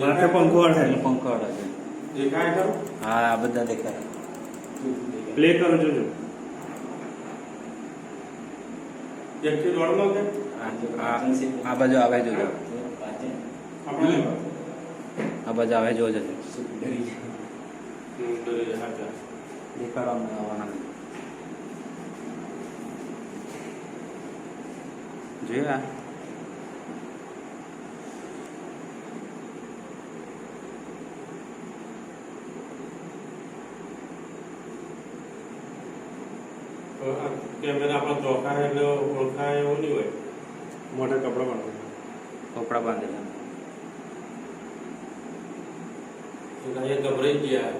માથે પંખો એટલે પંખો અડે દેખાય ખરું? હા આ બધા દેખાય. પ્લે કરો જોજો. એકથી દોઢમાં કે? આ આ બાજુ આવે જોજો. આ બાજુ આવે જોજો. દેખાડવા આવવાના જોયા? કેમેરા આપણા ચોખા એટલે ઓળખાય એવું નહીં હોય. મોઢે કપડાં બાંધેલા કપડાં બાંધેલા અહીંયા ગભરાઈ ગયા.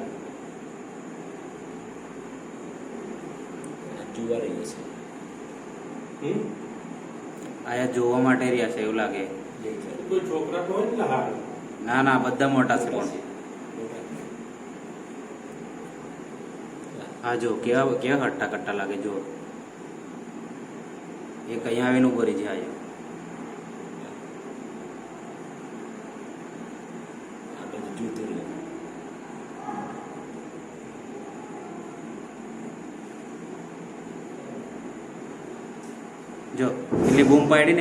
જોવા રહી છે. હમ? આયા જોવા માટે રહ્યા છે એવું લાગે. કોઈ છોકરા હોય ને હાલ ના ના બધા મોટા છે. પણ હા જો કેવા કેવા કટ્ટા કટ્ટા લાગે જો. એક અહીંયા આવીને ઊભો રહી છે આયો આ બધું જોતું રહ્યું જો એટલી બૂમ પાડી.